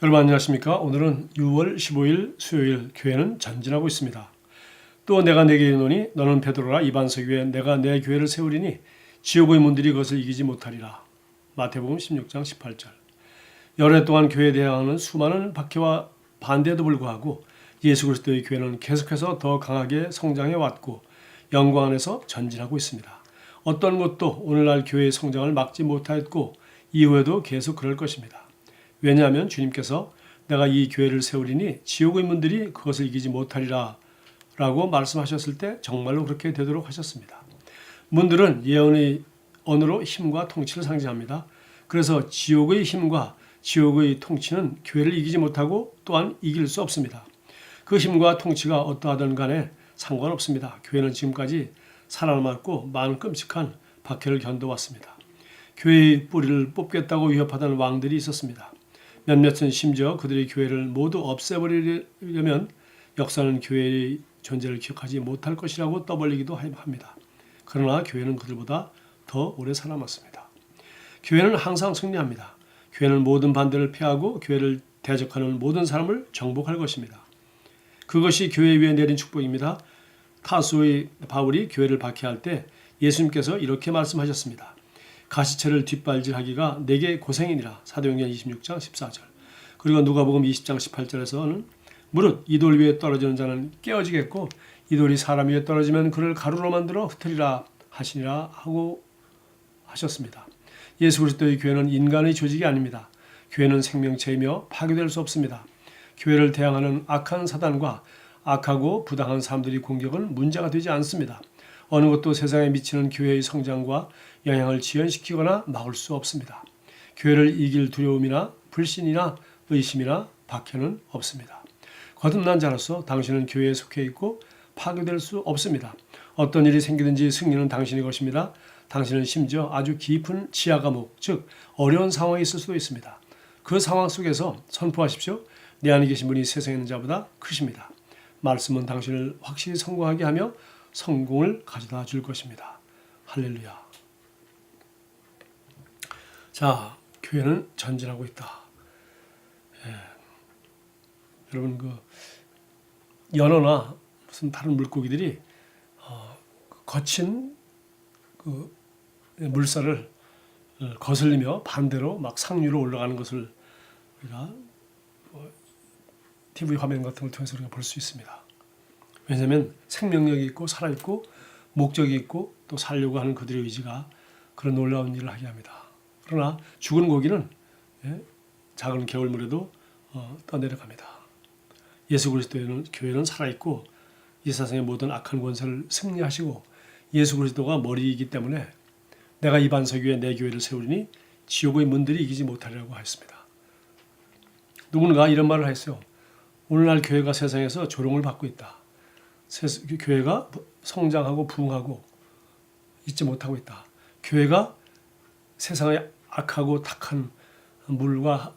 여러분 안녕하십니까? 오늘은 6월 15일 수요일 교회는 전진하고 있습니다. 또 내가 내게 이르노니 너는 베드로라 이 반석 위에 내가 내 교회를 세우리니 지옥의 문들이 그것을 이기지 못하리라. 마태복음 16장 18절. 여러 해 동안 교회에 대항하는 수많은 박해와 반대에도 불구하고 예수 그리스도의 교회는 계속해서 더 강하게 성장해 왔고 영광 안에서 전진하고 있습니다. 어떤 것도 오늘날 교회의 성장을 막지 못하였고 이후에도 계속 그럴 것입니다. 왜냐하면 주님께서 내가 이 교회를 세우리니 지옥의 문들이 그것을 이기지 못하리라 라고 말씀하셨을 때 정말로 그렇게 되도록 하셨습니다. 문들은 예언의 언어로 힘과 통치를 상징합니다. 그래서 지옥의 힘과 지옥의 통치는 교회를 이기지 못하고 또한 이길 수 없습니다. 그 힘과 통치가 어떠하든 간에 상관없습니다. 교회는 지금까지 살아남았고 많은 끔찍한 박해를 견뎌왔습니다. 교회의 뿌리를 뽑겠다고 위협하던 왕들이 있었습니다. 몇몇은 심지어 그들의 교회를 모두 없애버리려면 역사는 교회의 존재를 기억하지 못할 것이라고 떠벌리기도 합니다. 그러나 교회는 그들보다 더 오래 살아남았습니다. 교회는 항상 승리합니다. 교회는 모든 반대를 피하고 교회를 대적하는 모든 사람을 정복할 것입니다. 그것이 교회 위에 내린 축복입니다. 타수의 바울이 교회를 박해할 때 예수님께서 이렇게 말씀하셨습니다. 가시체를 뒷발질하기가 내게 고생이니라. 사도행전 26장 14절. 그리고 누가복음 20장 18절에서는 무릇 이 돌 위에 떨어지는 자는 깨어지겠고 이 돌이 사람 위에 떨어지면 그를 가루로 만들어 흩으리라 하시니라 하고 하셨습니다. 예수 그리스도의 교회는 인간의 조직이 아닙니다. 교회는 생명체이며 파괴될 수 없습니다. 교회를 대항하는 악한 사단과 악하고 부당한 사람들이 공격은 문제가 되지 않습니다. 어느 것도 세상에 미치는 교회의 성장과 영향을 지연시키거나 막을 수 없습니다. 교회를 이길 두려움이나 불신이나 의심이나 박해는 없습니다. 거듭난 자로서 당신은 교회에 속해 있고 파괴될 수 없습니다. 어떤 일이 생기든지 승리는 당신의 것입니다. 당신은 심지어 아주 깊은 지하 감옥, 즉 어려운 상황에 있을 수도 있습니다. 그 상황 속에서 선포하십시오. 내 안에 계신 분이 세상에 있는 자보다 크십니다. 말씀은 당신을 확실히 성공하게 하며 성공을 가져다 줄 것입니다. 할렐루야. 자, 교회는 전진하고 있다. 예. 여러분 그 연어나 무슨 다른 물고기들이 어, 거친 그 물살을 거슬리며 반대로 막 상류로 올라가는 것을 우리가 TV 화면 같은 걸 통해서 우리가 볼 수 있습니다. 왜냐하면 생명력이 있고 살아 있고 목적이 있고 또 살려고 하는 그들의 의지가 그런 놀라운 일을 하게 합니다. 그러나 죽은 고기는 예, 작은 개울물에도 어, 떠내려갑니다. 예수 그리스도의 교회는 살아있고 이 세상의 모든 악한 권세를 승리하시고 예수 그리스도가 머리이기 때문에 내가 이 반석 위에 내 교회를 세우리니 지옥의 문들이 이기지 못하리라고 하였습니다. 누군가 이런 말을 했어요. 오늘날 교회가 세상에서 조롱을 받고 있다. 교회가 성장하고 부흥하고 있지 못하고 있다. 교회가 세상의 악하고 탁한 물과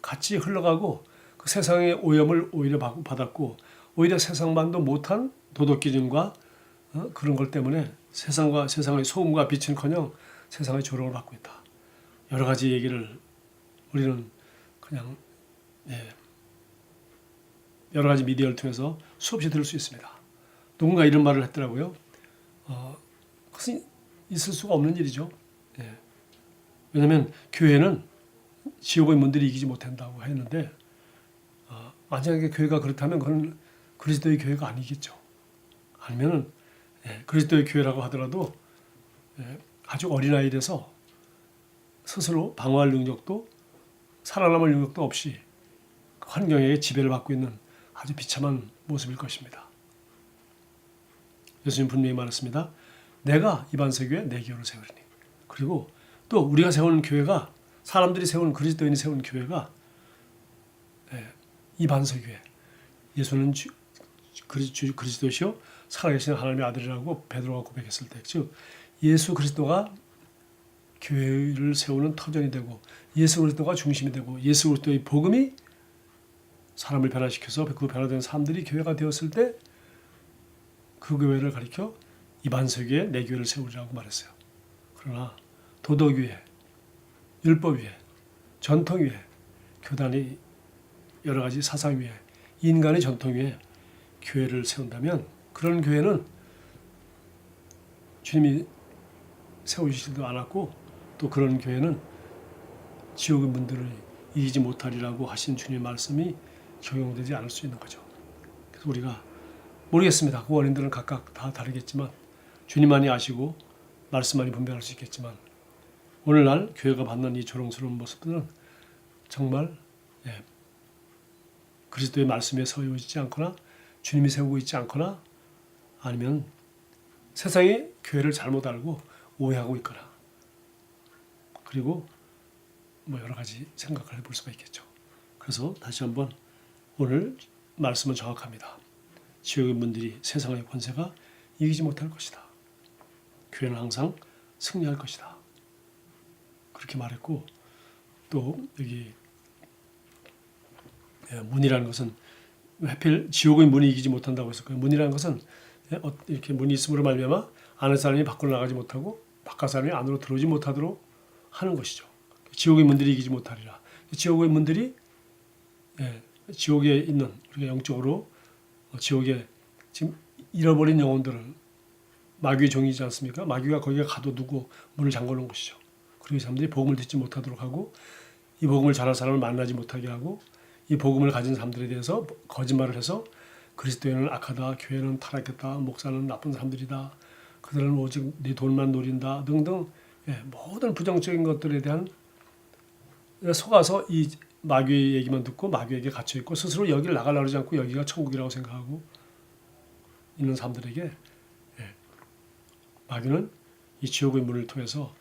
같이 흘러가고 그 세상의 오염을 오히려 받았고 오히려 세상만도 못한 도덕 기준과 어? 그런 것 때문에 세상과 세상의 소음과 빛은커녕 세상의 조롱을 받고 있다. 여러 가지 얘기를 우리는 그냥 예, 여러 가지 미디어를 통해서 수없이 들을 수 있습니다. 누군가 이런 말을 했더라고요. 어, 그것은 있을 수가 없는 일이죠. 예. 왜냐하면 교회는 지옥의 문들이 이기지 못한다고 했는데 어, 만약에 교회가 그렇다면 그건 그리스도의 교회가 아니겠죠. 아니면은 예, 그리스도의 교회라고 하더라도 예, 아주 어린 아이돼서 스스로 방어할 능력도 살아남을 능력도 없이 그 환경에 지배를 받고 있는 아주 비참한 모습일 것입니다. 예수님 분명히 말했습니다. 내가 이 반석 위에 내 교회를 세우리니. 그리고 또 우리가 세우는 교회가 사람들이 세우는 그리스도인이 세우는 교회가 네, 이 반석 위에 예수는 주, 주, 그리스도시요. 살아계신 하나님의 아들이라고 베드로가 고백했을 때, 즉 예수 그리스도가 교회를 세우는 터전이 되고 예수 그리스도가 중심이 되고 예수 그리스도의 복음이 사람을 변화시켜서 그 변화된 사람들이 교회가 되었을 때 그 교회를 가리켜 이 반석 위에 내 교회를 세우리라고 말했어요. 그러나 도덕 위에 율법 위에 전통 위에 교단이 여러 가지 사상 위에 인간의 전통 위에 교회를 세운다면 그런 교회는 주님이 세우시지도 않았고 또 그런 교회는 지옥의 문들을 이기지 못하리라고 하신 주님의 말씀이 적용되지 않을 수 있는 거죠. 그래서 우리가 모르겠습니다. 그 원인들은 각각 다 다르겠지만 주님만이 아시고 말씀만이 분별할 수 있겠지만 오늘날 교회가 받는 이 조롱스러운 모습들은 정말 예, 그리스도의 말씀에 서여 있지 않거나 주님이 세우고 있지 않거나 아니면 세상이 교회를 잘못 알고 오해하고 있거나 그리고 뭐 여러 가지 생각을 해볼 수가 있겠죠. 그래서 다시 한번 오늘 말씀은 정확합니다. 지옥의 문들이 세상의 권세가 이기지 못할 것이다. 교회는 항상 승리할 것이다. 그렇게 말했고 또 여기 예, 문이라는 것은 하필 지옥의 문이 이기지 못한다고 했었고요. 문이라는 것은 예, 어, 이렇게 문이 있음으로 말미암아 안에 사람이 밖으로 나가지 못하고 바깥 사람이 안으로 들어오지 못하도록 하는 것이죠. 지옥의 문들이 이기지 못하리라. 지옥의 문들이 예, 지옥에 있는 우리가 영적으로 어, 지옥에 지금 잃어버린 영혼들을 마귀의 종이지 않습니까? 마귀가 거기에 가둬두고 문을 잠궈놓은 것이죠. 그리고 이 사람들이 복음을 듣지 못하도록 하고 이 복음을 전할 사람을 만나지 못하게 하고 이 복음을 가진 사람들에 대해서 거짓말을 해서 그리스도인은 악하다, 교회는 타락했다, 목사는 나쁜 사람들이다, 그들은 오직 네 돈만 노린다 등등 예, 모든 부정적인 것들에 대한 속아서 이 마귀의 얘기만 듣고 마귀에게 갇혀 있고 스스로 여기를 나가려고 하지 않고 여기가 천국이라고 생각하고 있는 사람들에게 예, 마귀는 이 지옥의 문을 통해서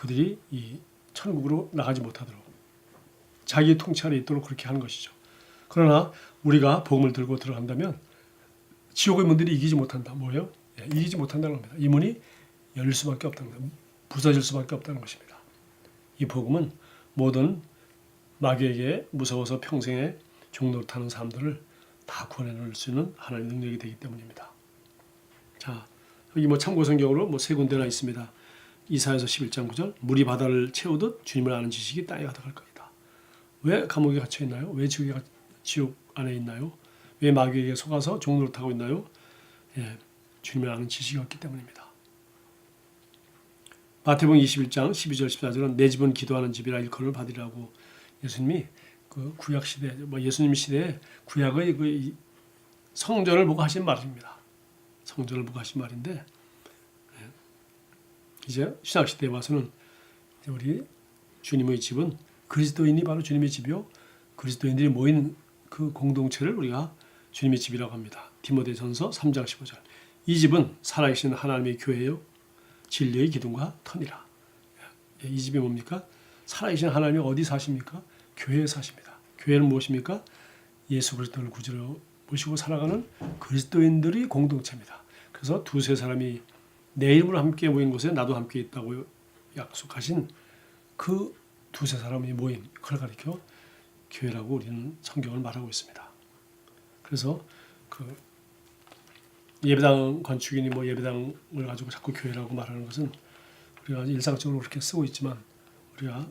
그들이 이 천국으로 나가지 못하도록 자기 통치 아래 있도록 그렇게 하는 것이죠. 그러나 우리가 복음을 들고 들어간다면 지옥의 문들이 이기지 못한다. 뭐예요? 예, 이기지 못한다는 겁니다. 이 문이 열릴 수밖에 없다는 겁니다. 부서질 수밖에 없다는 것입니다. 이 복음은 모든 마귀에게 무서워서 평생에 종노릇하는 사람들을 다 구원해 놓을 수 있는 하나님의 능력이 되기 때문입니다. 자, 여기 뭐 참고 성경으로 뭐 세 군데나 있습니다. 이사야서 11장 9절 물이 바다를 채우듯 주님을 아는 지식이 땅에 가득할 것이다. 왜 감옥에 갇혀 있나요? 왜 지옥에 가- 지옥 안에 있나요? 왜 마귀에게 속아서 종노릇하고 있나요? 예, 주님을 아는 지식이 없기 때문입니다. 마태복음 21장 12절 14절은 내 집은 기도하는 집이라 일컬을 받으리라고 예수님이 그 구약 시대 뭐 예수님 시대에 구약의 그 이- 성전을 보고 하신 말입니다. 성전을 보고 하신 말인데 예, 이제 신약 시대에 와서는 우리 주님의 집은 그리스도인이 바로 주님의 집이요 그리스도인들이 모인 그 공동체를 우리가 주님의 집이라고 합니다. 디모데전서 3장 15절. 이 집은 살아계신 하나님의 교회요 진리의 기둥과 터니라. 예, 이 집이 뭡니까? 살아계신 하나님이 어디 사십니까? 교회에 사십니다. 교회는 무엇입니까? 예수 그리스도를 구주로 모시고 살아가는 그리스도인들이 공동체입니다. 그래서 두세 사람이 내 이름으로 함께 모인 곳에 나도 함께 있다고 약속하신 그 두세 사람이 모임 그걸 가리켜 교회라고 우리는 성경을 말하고 있습니다. 그래서 그 예배당 건축인이 뭐 예배당을 가지고 자꾸 교회라고 말하는 것은 우리가 일상적으로 그렇게 쓰고 있지만 우리가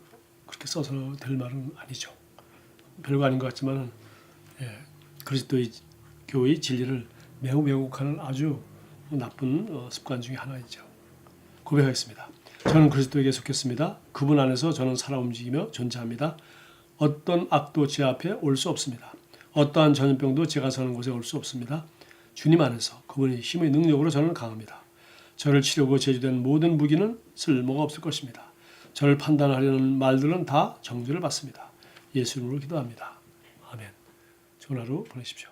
그렇게 써서 될 말은 아니죠. 별거 아닌 것 같지만 예, 그리스도의 교회의 진리를 매우 왜곡하는 아주 나쁜 어, 습관 중에 하나이죠. 고백하겠습니다. 저는 그리스도에게 속했습니다. 그분 안에서 저는 살아 움직이며 존재합니다. 어떤 악도 제 앞에 올 수 없습니다. 어떠한 전염병도 제가 사는 곳에 올 수 없습니다. 주님 안에서 그분의 힘의 능력으로 저는 강합니다. 저를 치려고 제주된 모든 무기는 쓸모가 없을 것입니다. 저를 판단하려는 말들은 다 정죄를 받습니다. 예수 이름으로 기도합니다. 아멘. 좋은 하루 보내십시오.